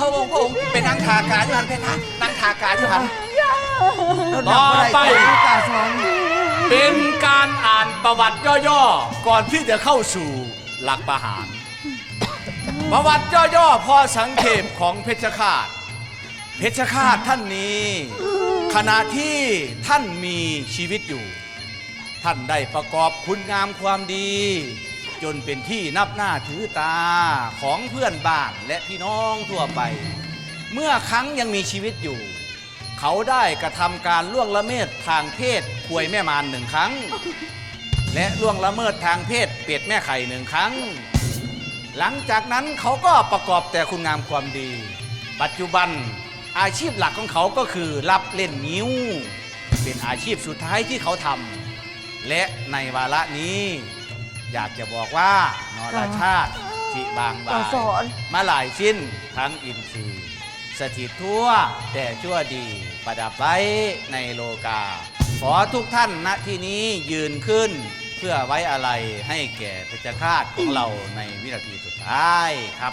พระองค์พระองค์เป็นนางทากาอยู่หันเพคะนางทากาอยู่หันต่อไป กาสอนเป็นการอ่านประวัติย่อๆ ก่อนที่จะเข้าสู่หลักประหาร ประวัติย่อๆ พอสังเขปของเพชฌฆาต เพชฌฆาตท่านนี้ ขณะที่ท่านมีชีวิตอยู่ ท่านได้ประกอบคุณงามความดี จนเป็นที่นับหน้าถือตาของเพื่อนบ้านและพี่น้องทั่วไป เมื่อครั้งยังมีชีวิตอยู่ เขาได้กระทำการล่วงละเมิดทางเพศควยแม่มารหนึ่งครั้ง และล่วงละเมิดทางเพศเป็ดแม่ไข่หนึ่งครั้ง หลังจากนั้นเขาก็ประกอบแต่คุณงามความดี ปัจจุบันอาชีพหลักของเขาก็คือรับเล่นนิ้ว เป็นอาชีพสุดท้ายที่เขาทำและในวาระนี้ อยากจะบอกว่านรชาติจิบางบากายสอน มาหลายชิ้นทั้งอินทรีย์ สถิตทั่วแต่ชั่วดีประดับไว้ในโลกา ขอทุกท่านณที่นี้ยืนขึ้น เพื่อไว้อะไรให้แก่เพชฌฆาตของเราในวินาทีสุดท้ายครับ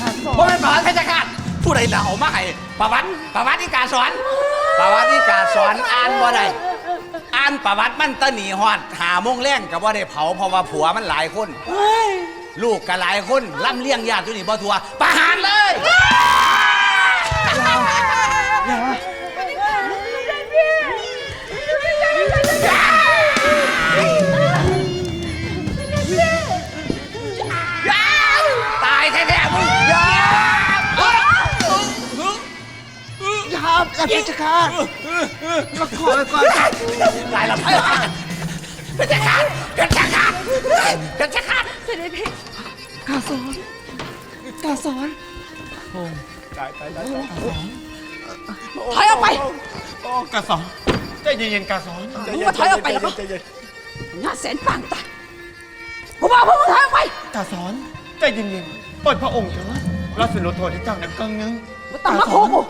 กาสอบ่นเป็นประวัติเพชฌฆาตผู้ใดเหล่ามาให้ประวัติประวัติที่การสอน ประวัติที่การสอนอ่านบ่ได้ อ่านประวัติมันตะหนีฮอดหาโมงแรงกับว่าได้เผาเพราะว่าผัวมันหลายคนลูกก็หลายคนล่ำเลี้ยงญาติอยู่นี่บ่ทัวประหารเลยอย่าตายแท้ๆมึงอย่าอย่าเพชรฆาต มาขอไปก่อนตายแล้วเพชฌฆาตเพชฌฆาตเพชฌฆาตกาสอนกาสอนตายตายตายถอยออกไปโอ้กาสอนใจเย็นๆกาสอนมึงมาถอยออกไปแล้วก็หน้าแสนปางตายผมบอกพวกมึงถอยออกไปกาสอนใจเย็นๆปล่อยพระองค์เถอะราสิลดโทษให้เจ้านักกังนึงมึงต้อมาโคกู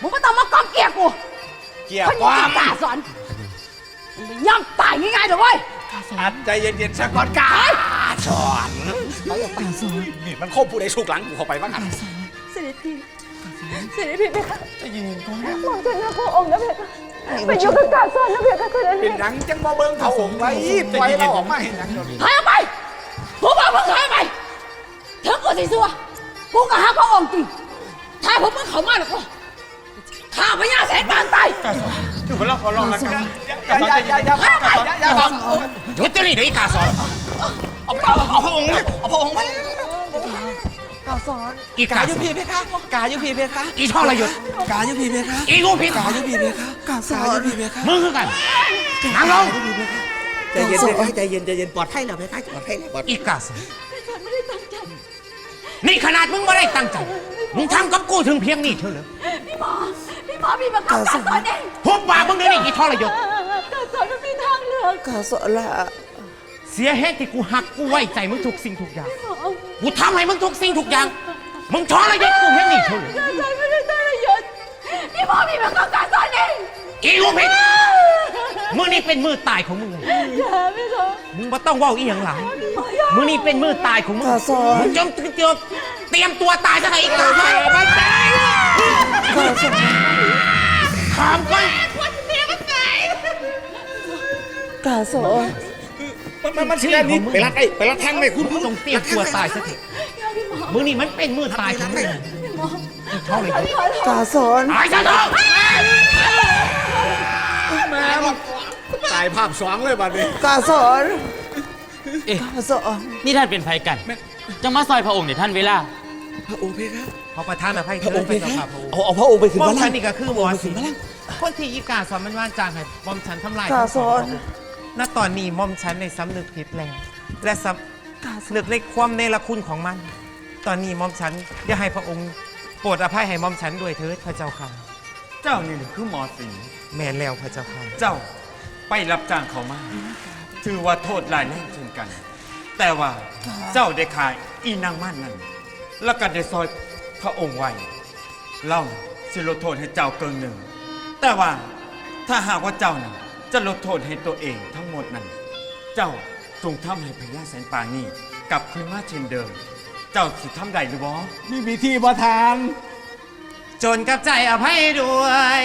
มึงม่ต้อมากองเกียกู เกี่ยวคนควานี้มกล้าสอนมึงไม่ย่ำตายง่ายๆหรอกเว้ยอัดใจเย็นๆสักก่อนกาสอนกาสอนนี่มันโคบผู้ใดสุกหลังกูเข้าไปบ้างครับเสด็จพี่เสด็จพี่เพคะใจเย็นๆก่อนมองเจอหน้าพระองค์นะเพคะไปอยู่กับกาสอนนะเพคะเสด็จเป็พี่นหยังจังบ่เบิ่งเขาองค์ไว้ปล่อยเราออกมาเห็นหยังเดี๋ยวนี้ถอยออกไปผมบอกมึงถอยออกไปถึงกูสิซัวกูก็หาพระองค์จริงถ้าผมมึงเข้ามาหรอกก็ ข้าพญาแสนปางตายกาสอนถือว่าเราขอร้องแล้วกันอย่าอย่าอย่าอย่าอย่าอย่าอย่าบังหยุดเดี๋ยวนี้เดี๋ยวอีกาสอนเอาเอาเอาพระองค์เอาพระองค์ไปกาสอนอีกากาอยู่พี่เพคะกาอยู่พี่เพคะอีช่องระยศกาอยู่พี่เพคะอีงูพิษกาอยู่พี่เพคะกาสกาออนยู่พี่เพคะมึงคือกันนั่งลงใจเย็นเพคะใจเย็นใจเย็นปลอดภัยแล้วเพคะปลอดภัยแล้วปลอดภัยอีกาสอนนี่ขนาดมึงไม่ได้ตั้งใจ มึงทำกับกูถึงเพียงนี้เชียวเหรอพี่หมอ พี่หมอมีประกอบกาสอนเองพบปากมึงเดี๋ยวนี้อีทรยศกาสอนมันมีทางเลือกกาสอนละเสียเหตุที่กูหักกูไว้ใจมึงทุกสิ่งทุกอย่าง กูทำให้มึงทุกสิ่งทุกอย่าง มึงทรยศกูเพียงนี้เชียวเหรอกาสอนไม่ได้ทรยศพี่หมอมีประกอบกาสอนเองอีงูพิษมือนี้เป็นมือตายของมึงเลยอย่าพี่หมอมึงบ่ต้องเว่าอีหยังหลังมือนี้เป็นมือตายของมึงกาสอนมึงจงเตรียมเตรียมตัวตายซะให้อีกแล้วมันตาย กาสอนถามก่อนกาสอนมันมันสิได้นี่ไปรัดไอ้ไปรัดแทงเลยคุณมึงจงเตรียมตัวตายซะเถอะมือนี้มันเป็นมือตายของมึงอีทรยศกาสอนตายซะเถอะแม่ตายภาพสองเลยบัดนี้กาสอนเอ๊ะกาสอนนี่ท่านเป็นไผกันจะมาซอยพระองค์เนี่ยท่านเวลาพระองค์เพคะขอประทานอภัยพระองค์เพเถิดคะพระเจ้าค่ะพระองค์เอาเอาพระองค์ไปขึ้นมอมามฉัล่านนี่ก็คือหมอสิ คนที่อีกาสอนมันว่านจางให้มอมฉันทำลายกาสอนณตอนนี้มอมฉันในสำนึกผิดแล้ว และสกาสำอนนึกในความเนรคุณของมัน ตอนนี้มอมฉันอย่าให้พระองค์โปรดอภัยให้มอมฉันด้วยเถิดพระเจ้าค่ะ เจ้านี่คือหมอสีแม่นแล้วพระเจ้าค่ะ เจ้าไปรับจ้างเขามา ถือว่าโทษหลายแรงเช่นกัน แต่ว่าเจ้าได้ขายอีนางม่านนั่นแล้วก็ได้ซอยพระองค์ไว้เล่าสิลดโทษให้เจ้าเกินหนึ่ง แต่ว่าถ้าหากว่าเจ้าน่ะจะลดโทษให้ตัวเองทั้งหมดนั้น เจ้าจทรงทำให้พญาแสนปางนี่กลับคืนมาเช่นเดิม เจ้าสิทำได้หรือบ่มีวิธีบ่ทานจนกับใจอภัยด้วย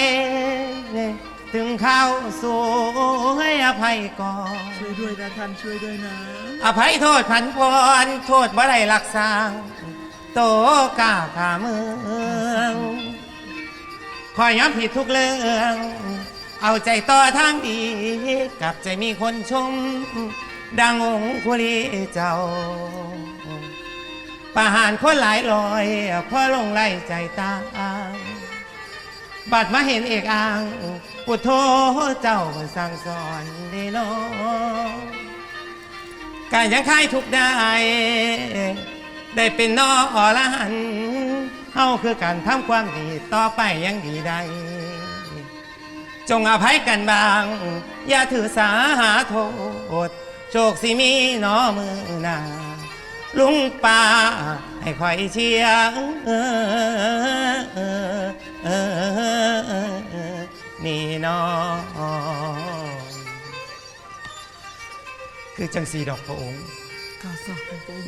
ถึงเข้าสู่ให้อภัยก่อน ช่วยด้วยนะท่านช่วยด้วยนะ อภัยโทษผันพรโทษบ่ได้รักษาโตกล้าขาเมือง คอยย้ำผิดทุกเรื่อง เอาใจต่อทางดี กลับใจมีคนชม ดังองคุลีเจ้า ประหารคนหลายลอยเพราะลงไล่ใจตาบัดมาเห็นเอกอ่างปุถโทเจ้ามาสั่งสอนดโนการยังคายทุกได้ ได้เป็นนออรหันาคือการทำความดีต่อไปยังดีได้ จงอภัยกันบาง อย่าถือสาหาโทษ โชคสิมีหนอมือหนาลุงป่าให้คอยเชียร์นี่หนอคือจังสีดอกพระองค์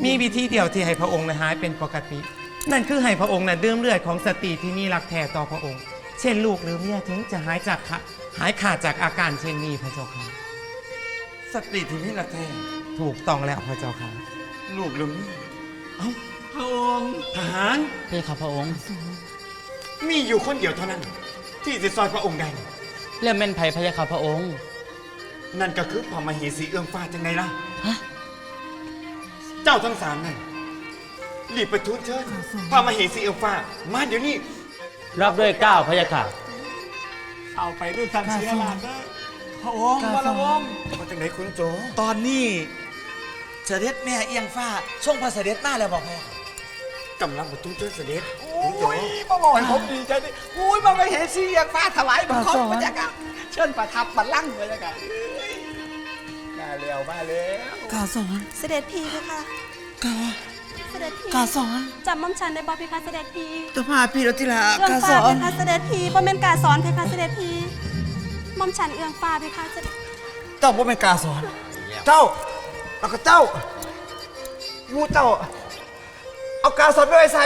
มีวิธีเดียวที่ให้พระองค์นะหายเป็นปกติ นั่นคือให้พระองค์นะดื่มเลือดของสตรีที่มีรักแท้ต่อพระองค์ เช่นลูกหรือเมียถึงจะหายจากขะหายขาดจากอาการเช่นนี้พระเจ้าค่ะ สติที่นี่ละแท้ถูกต้องแล้วพระเจ้าค่ะ ลูกหรือนี่พระองค์ทหารเพคะพระองค์ มีอยู่คนเดียวเท่านั้น ที่จะซอยพระองค์ได้เรื่องเป็นไผ่พะยะค่ะพระองค์ นั่นก็คือพระมเหสีเอื้องฟ้าจังไงล่ะ ฮะ เจ้าทั้งสามนั่น รีบไปทูลเชิญพระมเหสีเอื้องฟ้ามาเดี๋ยวนี้ รับด้วยเกล้าวพะยะค่ะ เอาไปด้วยทันเสียหลานนะพระองค์พระองค์มาจากไหนคุณโจตอนนี้เสด็จแม่เอียงฟ้าทรงพระเสด็จมาแล้วบอกแม่กำลังมาทูลเชิญเสด็จโอคุณโจ้ยมาบอกให้ผมดีใจดิอุ้ยมาไปเห็นสีเอียงฟ้าถวายบังคมบรรยากาศเชิญประทับบัลลังก์บรรยากาศเอ้ยมาแล้วมาแล้ว กาสอนเสด็จพีเพคะกาเส ด็จพีกาสอนจำม่อมฉันได้บ่เพคะเสด็จพีตพาพี่รติลาเอื้องกาสฟ้าอเพนคะเสด็จพีบ่แม่นกาสอนเพคะเสด็จพีม่อมฉันเอื้องฟ้าเพคะเสด็จเจ้าบ่เป็นกาสอน เจ้าแล้วก็เจ้ามูเจ้า เอากาสอนไปไว้ใส่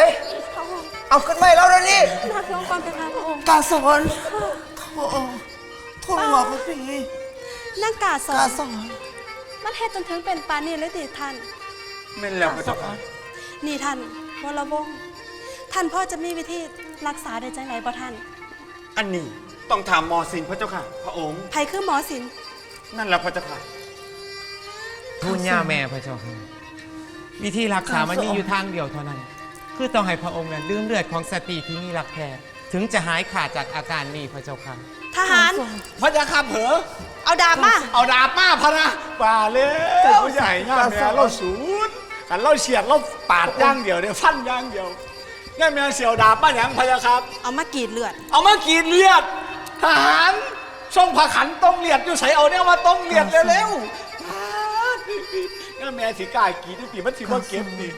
พระองค์เอาขึ้นไม่แล้วเดี๋ยวนี้นักลงก่อนเพคะพระองค์กาสอนโถโถหลอกพี่นั่งกาสอกานสอนมันเฮ็ดจนถึงเป็นปานนี้เลยติท่าน แม่นแล้วพระเจ้าค่ะ นี่ท่านวรวงศ์ท่านพ่อจะมีวิธีรักษาได้จังไหนบ่ท่าน อันนี้ต้องถามหมอสินพระเจ้าค่ะ พระองค์ ไผคือหมอศิลป์นั่นแหละพระเจ้าค่ะ ทูลย่าแม่พระเจ้าค่ะวิธีรักษามันมีอยู่ทางเดียวเท่านั้น คือต้องให้พระองค์นั้นดื่มเลือดของสตรีที่มีรักแท้ถึงจะหายขาดจากอาการนี้พระเจ้าค่ะ ทหาร พระยาคำเผลอเอาดาบมา เอาดาบมาพะนะป่าเลยผู้ใหญ่ย่าแม่เราศูนย์ กันเราเฉียดเราปาดย่างเดียวเนี่ยฟันย่างเดียวย่าแม่เสียวดาบมาอย่างพะยาครับ เอามากรีดเลือด เอามากินเลือด ทหารส่งผาขันต้องเลียดอยู่ใส่เอาเนี่ยมาต้องเลียดเร็วๆปาดย่าแม่สิกล้ายกีนี่ปีมันสิว่าเก็บดิ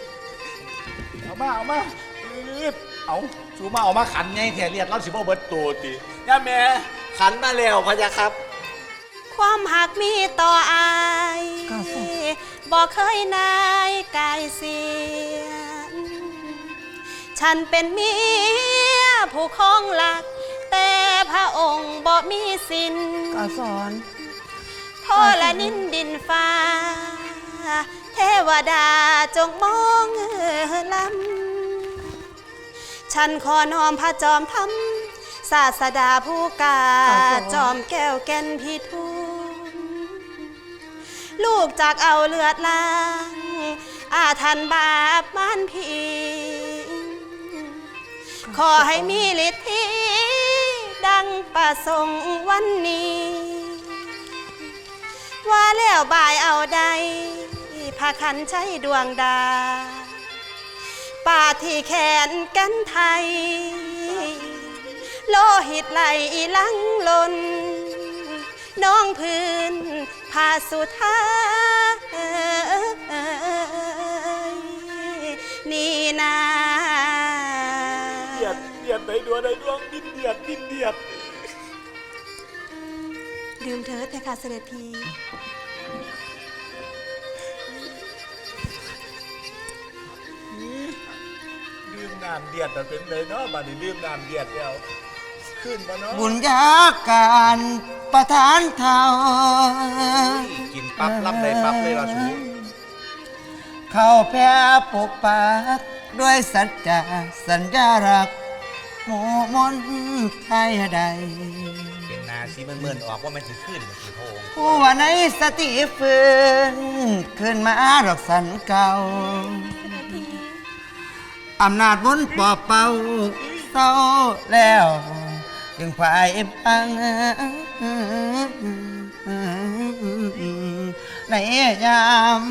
เอามาเอามาอืดเอาสูมาเอามาขันไงแถเลียดเราสิบ่เบิดตัวติย่าแม่ขันมาแล้วพะยาครับ ความหักมีต่ออายกาสอน บอกเคยนายกายเสียนฉันเป็นเมียผู้ครองหลัก แต่พระองค์บ่มีสินกาสอนโทษละนินดินฟ้า เทวดาจงมองลำ ฉันขอนอมพระจอมทำศาสดาผู้กาจอมแก้วแก่นพิทูล ลูกจากเอาเลือดล้างอาทันบาปมานพีขอให้มีฤทธิดังประสงค์วันนี้ ว่าแล้วบายเอาใดพาคันใช้ดวงดา ป่าที่แขนกันไทย โลหิตไหลลังลน น้องพื้น พาสุธานี่นาเดียดเดียดในดวงในดวงดิ้นเดียดดิ้นเดียดดื่มเถอดเพคะเสด็จพีลืมน้ำเดียดแต่เป็นเลยเนาะบัดนี้ลืมน้ำเดียดแล้วขึ้นมาเนาะบุญยาการ ประทานเท่ากินปั๊บรับได้ปั๊บเลยล่ะสูเข้าแพ้ปกปักด้วยสัจจะสัญญารักหมู่มนต์ไทยใด เป็นนาซีมันเมื่อนๆออกว่ามันสิขึ้นมันสิพระองค์ผู้ว่าในสติฟื้นขึ้นมาดอกสันเก่าอำนาจมนต์ปอบเป่าเศร้าแล้ว จึงพายพัง ในยาม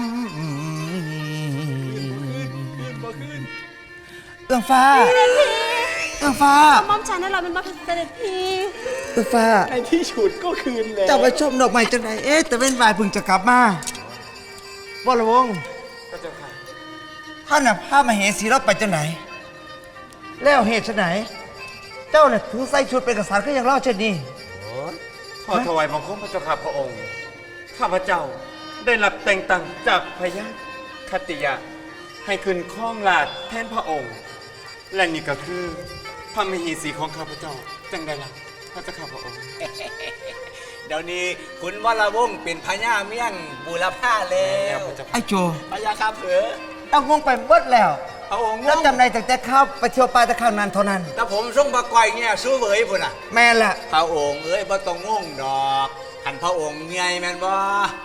เอื้องฟ้า เอื้องฟ้า มอมฉันนั่นเราเป็นบัคเสด็จพี่เอื้องฟ้า ในที่ฉุดก็คืนแล้ว เจ้าไปชมดอกไม้จังไหนเอ๊ะแต่เว้นวายเพึ่งจะกลับมาว่าละวงพระเจ้าค่ะ ท่านน่ะพามาเหสีเราไปจังไหน แล้วเหตุไฉนเจ้าเนี่ยถึงใส่ชุดเป็นกษัตริย์ก็ยังรอดเช่นนี้ ขอถวายบังคมพระเจ้าค่ะพระองค์ ข้าพเจ้าได้รับแต่งตั้งจากพญาคติยะ ให้ขึ้นข้องลาดแทนพระองค์ และนี่ก็คือพระมเหสีของข้าพเจ้าจังได้ละพระเจ้าค่ะพระองค์ เดี๋ยวนี้คุณวรวงศ์เป็นพญาเมี่ยงบูรพาแล้แล้ววพระเจ้าค่ะไอ้โจพญาครับเผือต้องงงไปหมดแล้ว พระองค์แล้วจำได้แต่แต่เข้าไปเที่ยวปลายตะข้าวนั้นเท่านั้น แต่ผมส่งปลาก้อยเนี่ยสู้เหวยพุ่นอะ แม่นละพระองค์เอ้ยบ่ต้องงงดอกขันพระองค์เมียแม่นบ่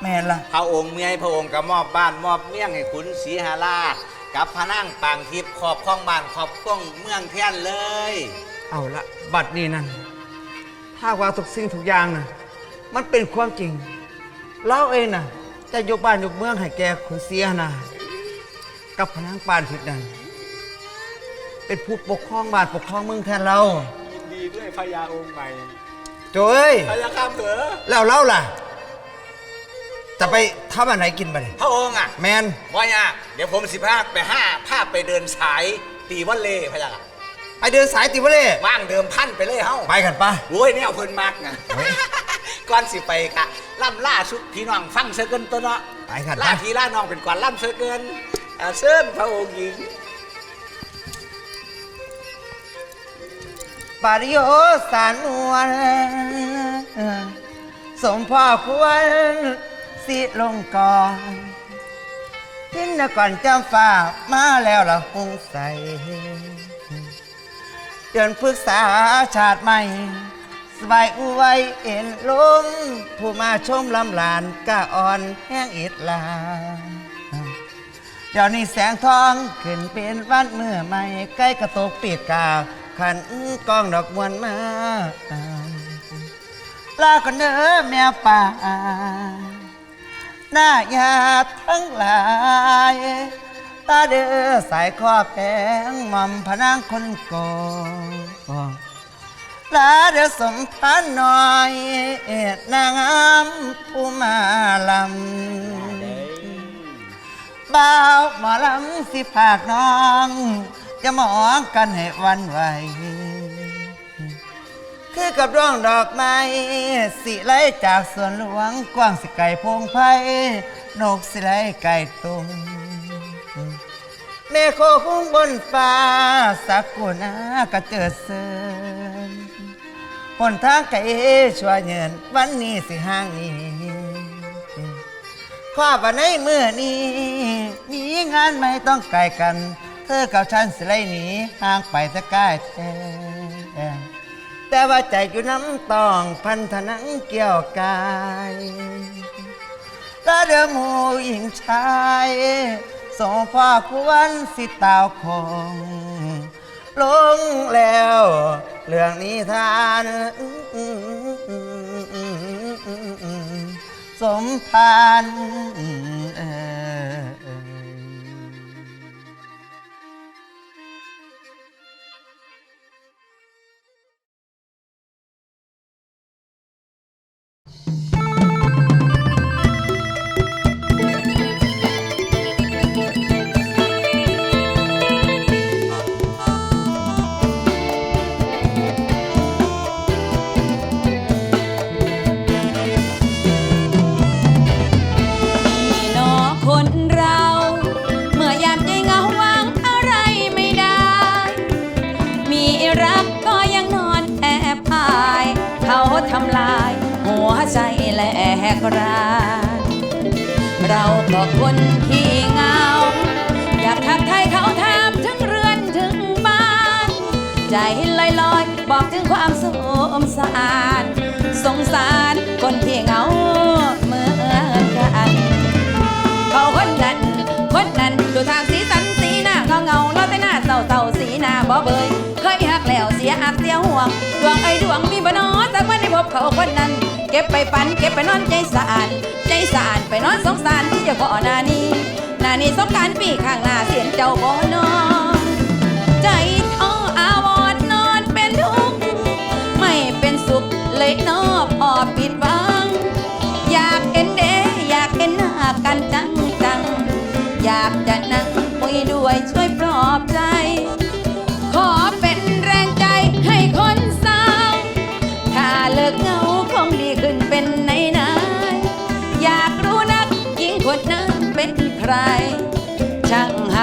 แม่นละพระองค์เมียพระองค์ก็มอบบ้านมอบเมี่ยงให้ขุนศรีหราช กับพระนั่งปางทิพย์ขอบข้องบ้านขอบข้องเมืองแท่นเลย เอาละบัดนี้นั่นถ้าว่าทุกสิ่งทุกอย่างนะมันเป็นความจริงเล่าเองนะจะยกบ้านยกเมืองให้แกขุนเสียนา กับพนังปานทิพย์นั้น เป็นผู้ปกครองบ้านปกครองเมืองแทนเรายินดีด้วยพญาองค์ใหม่โจเอ้ยพญาครับเผือแล้วเล่าล่ะ จะไปทำอะไรกินไปเลยพระองค์อะแมนบ่ยากเดี๋ยวผมสิพาไปห้าภาพไปเดินสายตีวันเล่พะยะค่ะไปเดินสายติวเล่ว่างเดิมพันไปเลยเฮ้าไปกันปะโอ้ยเนี่ยเพิ่นมักนะก่อนสิไปกะล่ำล่าสุดพี่น้องฟังเสือเกินตัวเนาะไปกันล่าปะพี่ล่าน้องเป็นก่อนล่ำเสือเกิน อาเชิญพระองค์หญิงปาริโยสานวลสมพ่อควรสิลงก่อนทิ้นนก่อนจำฟ้ามาแล้วละหงใสเดือนพฤกษาชาติใหม่ สบายอุไวเอ็นลมผู้มาชมลำลานกะอ่อนแห้งอิดลา เดี๋ยวนี้แสงทองขึ้นเป็นวันเมื่อไม่ใกล้กระตกปีดกาขันกองดอกมวนมาลากันเด้อแม่ป่าหน้ายาทั้งหลาย ตาเด้อสายคอแพงม่อมพนังคนโกลาเด้อสมพานน้อย นางงามผู้มาลำ บ่าวหมอลำสิภาคน้อง จะมองกันให้วันไหว คือกับร่องดอกไม้สิไหลจากสวนหลวงกว้างสิไก่พงไพ่นกสิไหลไก่ตุงแม่โคคุ้งบนฟ้าสักกุนากระเจิดเซินหนทางไก่ชัวเยินวันนี้สิห่างนี้ ขอว่าในเมื่อนี้มีงานไม่ต้องไกลกัน เธอกับฉันสิไลหนีห่างไปตะกายแท้แต่ว่าใจอยู่น้ำตองพันธนังเกี่ยวกายตาเดิมหูหญิงชายสงพ่อควรสิตาวคงลงแล้ว เรื่องนี้ทาน สมพันธ์ กรานเราก็คนที่เงา อยากทักทายเขาถามถึงเรือนถึงบ้าน ใจลอยลอยๆบอกถึงความสมสารสงสารคนที่เงาเหมือนกันเขาคนนั้นคนนั้นดูทางสีสันสีหน้าเงาเงาแล้วแต่หน้าเศร้าเศร้าสีหน้าบ่เบยเคยหักแล้วเสียอักเสียห่วงดวงไอ้ดวงมีบ่นอแต่วันได้พบเขาคนนั้น เก็บไปฝันเก็บไปนอนใจสะอาด ใจสะอาดไปนอนสงสารที่เจะก่อหน้านี้นานี้สงการปีข้างหน้าเสียนเจ้าบ่นอนใจ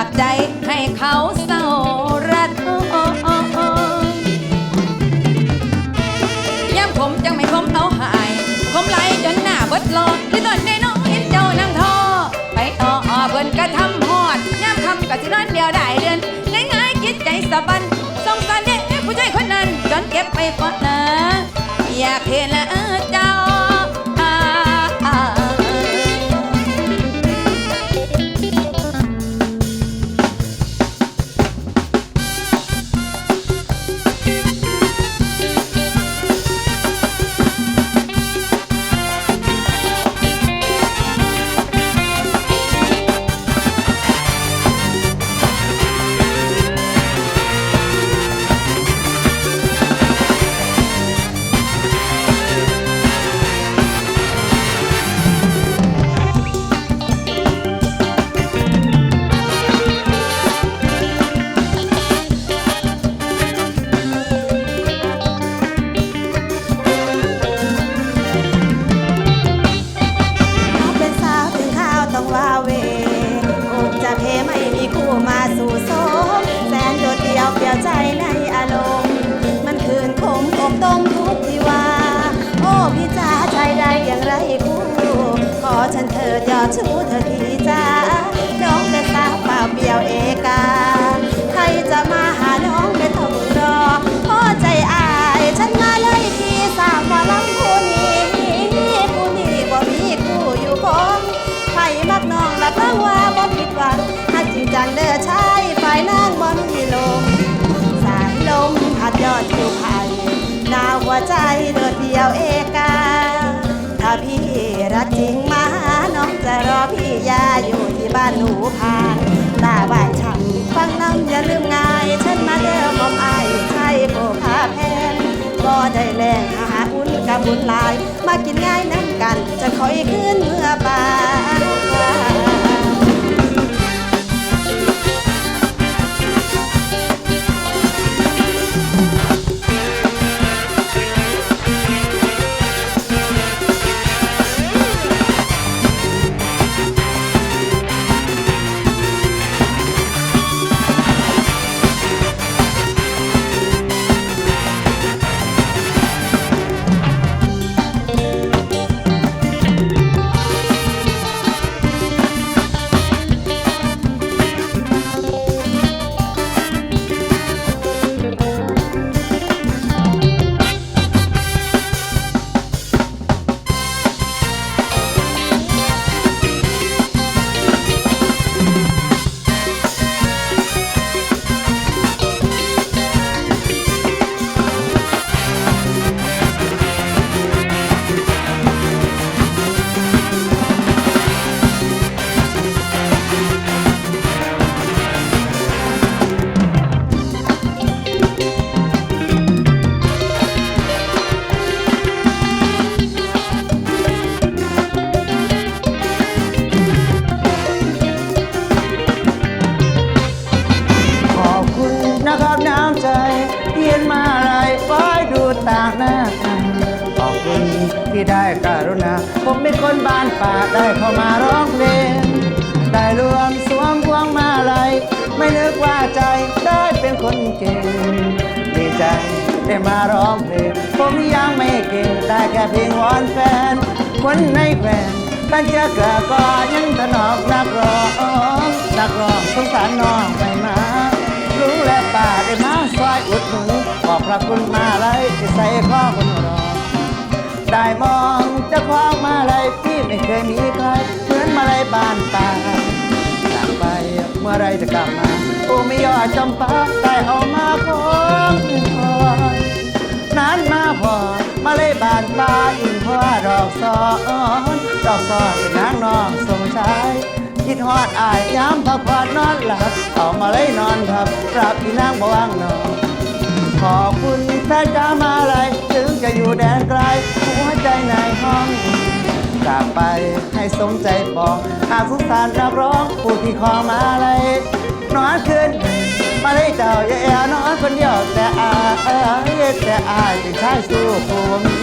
ากใจให้เขาเศร้าระทมย้ำผมจังไม่คมเอาหาย คมไหลจนหน้าเบิดลอดหรือตอนได้น้องเห็นเจ้านั่งทอ ไปต่ออเบิ่นกระทำหอดย้ำคำกะสินอนเดียวได้เดือนง่ายๆคิดใจสะบันสงสารเด็กผู้ชายคนนั้นจนเก็บไปฝันนะ อยากเห็นละ ชูเธอทีจ้าน้องเป็นสาวเปล่าเปลี่ยวเอกา ใครจะมาหาน้องไม่ต้องรอพ่อใจอายฉันมาเลยพี่สาวมาลังคู่นี้คู่นี้บ่มีคู่อยู่คงใครมักน้องรับรองว่าบ่ผิดหวังถ้าจริงจังเด้อชายฝ่ายนางบ่มีลมสายลมพัดยอดทิวไผ่หนาวหัวใจโดดเดียวเอกาถ้าพี่ ผ่านหน้าบ้านฉันฟังน้ำอย่าลืมง่ายฉันมาเด้อมอมไอายใช่โบพาแพนบ่ได้แรงหาอุ่นกับบุญลาย มากินง่ายน้ำกันจะคอยคือ ได้มาร้องเพลง ผมยังไม่เก่งได้แค่เพียงวอนแฟน คนในแควนบ้านเจ้ากลือก็ยังถนอกนักร้องนักร้องสงสารน้องไม่มาลุงและป้าได้มาซอยอุดหนุนขอบพระคุณมาเลยที่ใส่ข้อคนรอได้มองจะคว้างมาลัยที่ไม่เคยมีใครเหมือนมาเลยบ้านตาจากไปเมื่อไรจะกลับมาโอ้ไม่ยอดจำปาได้เอามาของคอย นานมาพอมาเลยบานปลาอินเพราะว่าดอกซอนดอกซอนเป็นนางนองทรงชายคิดฮอดอายย้ำพักผ่อนนอนหลับเอามาเลยนอนทับรับอีนางบ่ว่างนอนขอบคุณแฟนจ้ามาเลยถึงจะอยู่แดนไกลหัวใจในห้องจากไปให้สมใจปองหาสุสานนักร้องผู้ที่คอมาเลยนอนคืน มาเลยเจ้าอย่าแอนอนคนเดียวแต่อายแต่อายเป็นชายสู้ผู้มี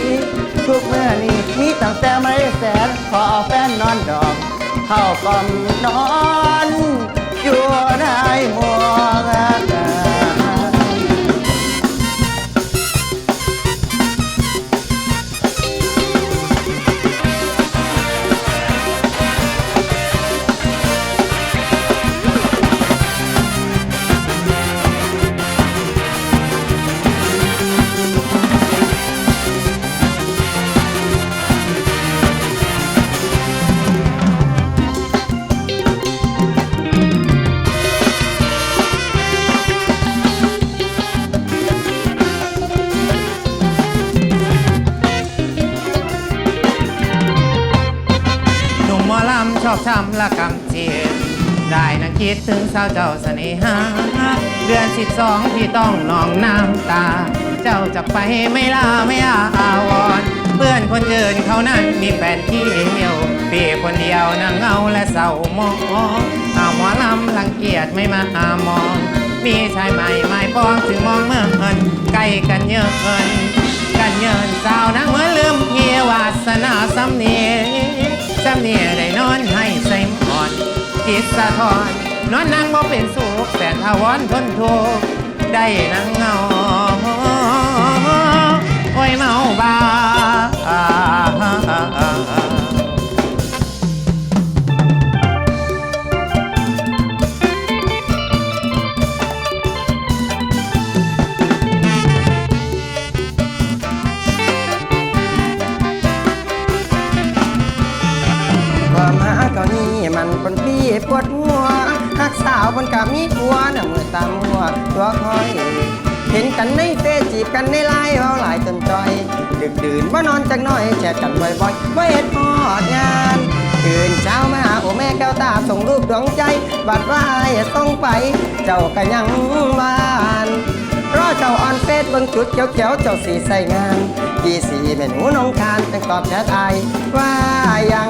ทุกเมื่อนี้มีตั้งแต่ไม่แสนขอเอาแฟนนอนดอกเข้ากล่อมนอนอยู่ในหมวก ถึงสาวเจ้าเสน่หา เดือนสิบสองที่ต้องนองน้ำตา เจ้าจะไปไม่ลาไม่อาวรเพื่อนคนอื่นเขานั้นมีแฟนที่เดียวพี่คนเดียวนั่งเงาและเศร้ามองอาหมอลำรังเกียจไม่มาหามอง มีชายใหม่ไม่ป้องถึงมองเมื่อเอินใกล้กันเยอะเอินกันเยินสาวนางเหมื่อนลืมเกียวาสนาสำเนียสำเนียได้นอนให้ใส่หมอนจิตสะท้อน นอนนั่งบ่เป็นสุขแต่ทาวรทนทุกข์ได้นั่งเงาโอ้ยเมาบ้าาวคนกะมีผัวน่ะมือตามหัวตัวคอย เห็นกันในเฟซจีบกันในไลน์เว้าหลายจนจอย ดึกดื่นว่านอนจักหน่อยแชทกันบ่อยๆว่าเฮ็ดพอดงานตื่นเช้ามาโอ้แม่แก้วตาส่งรูปดวงใจ บัดว่าให้ต้องไป เจ้าก็ยังบ้านรอเจ้าออนเฟซเบิ่งจุดเขียวๆเจ้าสีใส่งานพี่สีแม่หนูน้องคานแต่งตอบแชทไอว่ายัง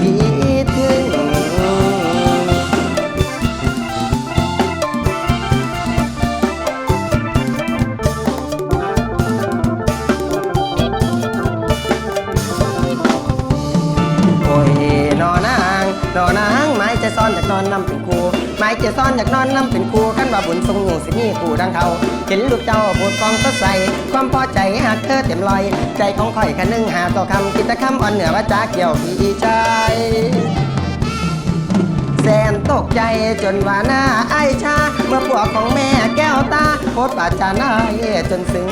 คิ ซ่อนอยากนอนนำเป็นครูไม้จะซ่อนอยากนอนนำเป็นครูกันว่าบุญทรงอยู่สิมีครูดังเขาเห็นลูกเจ้าพูดฟองสดใสความพอใจหากเธอเต็มลอย ใจของข่อยคันนึงหาต่อคำกิตคำอ่อนเหนือว่าจ้าเกี่ยวพี่ใจแสนตกใจจนว่าหน้าไอชา เมื่อผัวของแม่แก้วตาโพสต์ปาจานาเย่จนซึ้ง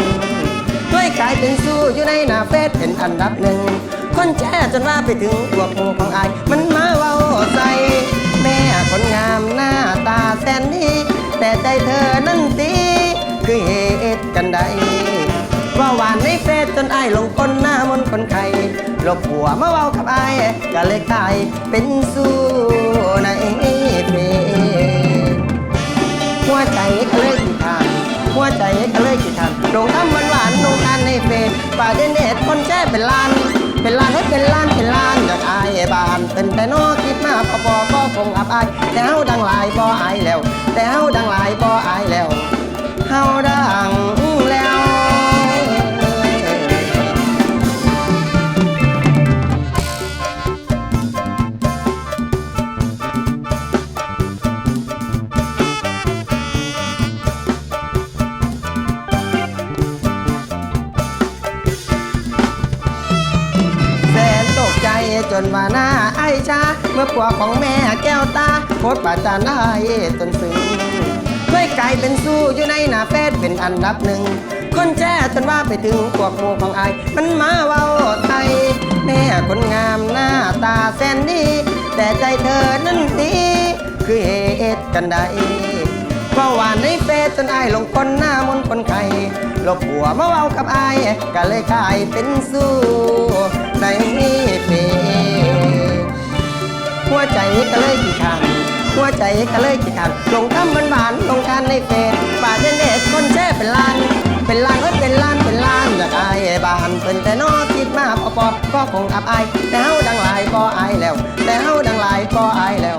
ด้วยกายเป็นสู้อยู่ในหน้าเฟซเป็นอันดับหนึ่ง คนแช่จนว่าไปถึงพวกหมูของไอมันมาเว้าใส่ คนงามหน้าตาแสนดี แต่ใจเธอนั้นตีคือเหตุกันใดว่าหวานในเฟซจนไอ้ลงคนหน้ามนคนไข่ลบหัวมาเว้ากับไอ้ก็เลยกลายเป็นสู้ในเฟซหัวใจก็เลยขี้ทานหัวใจก็เลยขี้ทานลงคำหวาน ในเฟซป่าเดนเด็ดคนแช่เป็นล้าน เป็นล้านให้เป็นล้านเป็นล้านอยากอายบานเป็นแต่นอคิดมาพอพอก็คงอับอายแต่เฮาดังหลายบ่อายแล้ว แต่เฮาดังหลายบ่อายแล้วเฮาดัง เมื่อผัวของแม่แก้วตาโพสต์ประจานได้จนซึ้งด้วยกลายเป็นสู้อยู่ในหน้าเฟซเป็นอันดับหนึ่ง คนแจ้จนว่าไปถึงพวกหมู่ของไอมันมาเว้าไทยแม่คนงามหน้าตาแสนดีแต่ใจเธอนั้นดีคือเหตุกันใดเมื่อวานในเฟซจนไอลงคนหน้ามนคนไข่ลบหัวมาเว้ากับไอก็เลยกลายเป็นสู้ในเฟซ หัวใจก็เลยขี้ขันหัวใจก็เลยขี้ขันลงคำหวานๆลงทานในเฟซป่าเด็เด็ดคนแช่เป็นล้าน เป็นล้านก็เป็นล้านเป็นล้านอยากอายบ้านเป็นแต่นอคิดมาพอพอก็คงอับอายแต่เฮาดังหลายก็อายแล้ว แต่เฮาดังหลายก็อายแล้ว